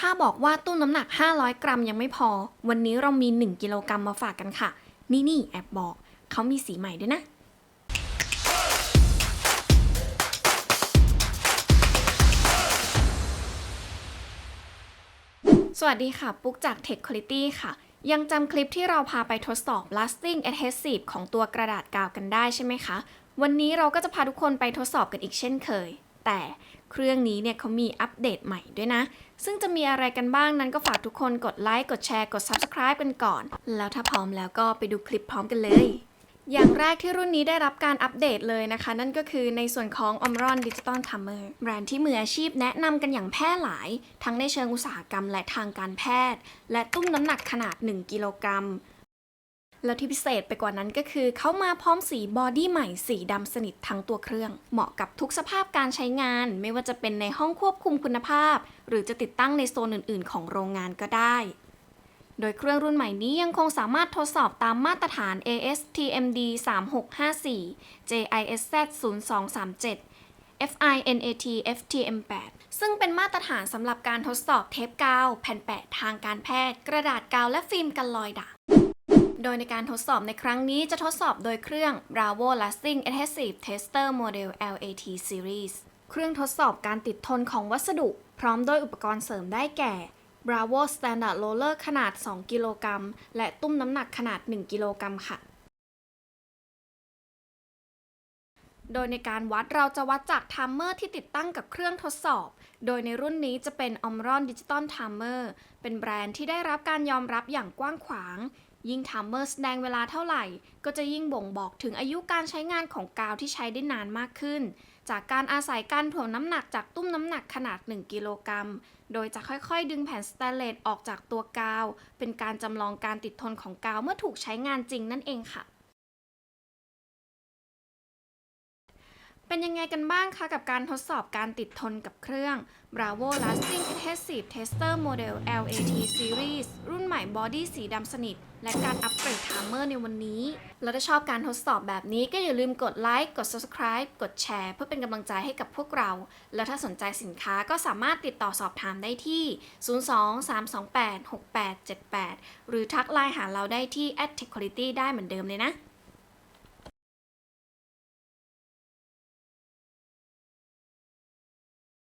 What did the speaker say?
ถ้าบอกว่าตุ้มน้ำหนัก 500 กรัมยังไม่พอ วันนี้เรามี 1 กิโลกรัมมาฝากกันค่ะ นี่นี่แอบบอก เขามีสีใหม่ด้วยนะ สวัสดีค่ะ ปุ๊กจาก Tech Quality ค่ะ ยังจำคลิปที่เราพาไปทดสอบ lasting adhesive ของตัวกระดาษกาวกันได้ใช่ไหมคะ วันนี้เราก็จะพาทุกคนไปทดสอบกันอีกเช่นเคย แต่เครื่องนี้เนี่ยเขามีอัปเดตใหม่ด้วยนะ ซึ่งจะมีอะไรกันบ้างนั้นก็ฝากทุกคนกดไลค์ กดแชร์ กด Subscribe กันก่อน แล้วถ้าพร้อมแล้วก็ไปดูคลิปพร้อมกันเลย อย่างแรกที่รุ่นนี้ได้รับการอัปเดตเลยนะคะ นั่นก็คือในส่วนของ Omron Digital Timer แบรนด์ที่มืออาชีพแนะนำกันอย่างแพร่หลาย ทั้งในเชิงอุตสาหกรรมและทางการแพทย์ และตุ้มน้ำหนักขนาด 1 กิโลกรัม แล้วที่พิเศษไปกว่านั้นก็คือเขามาพร้อมสีบอดี้ใหม่สีดำสนิททั้งตัวเครื่อง เหมาะกับทุกสภาพการใช้งาน ไม่ว่าจะเป็นในห้องควบคุมคุณภาพ หรือจะติดตั้งในโซนอื่น ๆ ของโรงงานก็ได้ โดยเครื่องรุ่นใหม่นี้ยังคงสามารถทดสอบตามมาตรฐาน ASTMD 3654 JISZ 0237 FINAT FTM8 ซึ่งเป็นมาตรฐานสำหรับการทดสอบเทปกาว แผ่นแปะทางการแพทย์ กระดาษกาวและฟิล์มกันรอยด่าง โดยในการทดสอบในครั้งนี้จะทดสอบโดยเครื่อง Bravo Lasting Adhesive Tester Model LAT Series เครื่องทดสอบการติดทนของวัสดุ พร้อมด้วยอุปกรณ์เสริมได้แก่ Bravo Standard Roller ขนาด 2 กิโลกรัม และตุ้มน้ำหนักขนาด 1 กิโลกรัมค่ะ โดยในการวัดเราจะวัดจากไทม์เมอร์ที่ติดตั้งกับเครื่องทดสอบ โดยในรุ่นนี้จะเป็น Omron Digital Timer เป็นแบรนด์ที่ได้รับการยอมรับอย่างกว้างขวาง ยิ่งไทม์เมอร์แสดงเวลาเท่าไหร่ ก็จะยิ่งบ่งบอกถึงอายุการใช้งานของกาวที่ใช้ได้นานมากขึ้น จากการอาศัยการถ่วงน้ำหนักจากตุ้มน้ำหนักขนาด 1 กิโลกรัม โดยจะค่อยๆ ดึงแผ่นสแตนเลสออกจากตัวกาว เป็นการจำลองการติดทนของกาวเมื่อถูกใช้งานจริงนั่นเองค่ะเป็นยังไงกันบ้างคะกับการทดสอบการติดทนกับเครื่อง Bravo Lasting Adhesive Tester Model LAT Series รุ่นใหม่บอดี้สีดำสนิท และการอัปเกรดไทม์เมอร์ในวันนี้ แล้วถ้าชอบการทดสอบแบบนี้ก็อย่าลืมกดไลค์ กด Subscribe กดแชร์ เพื่อเป็นกำลังใจให้กับพวกเรา แล้วถ้าสนใจสินค้าก็สามารถติดต่อสอบถามได้ที่ 02-328-6878 หรือทักไลน์หาเราได้ที่ at techquality ได้เหมือนเดิมเลยนะ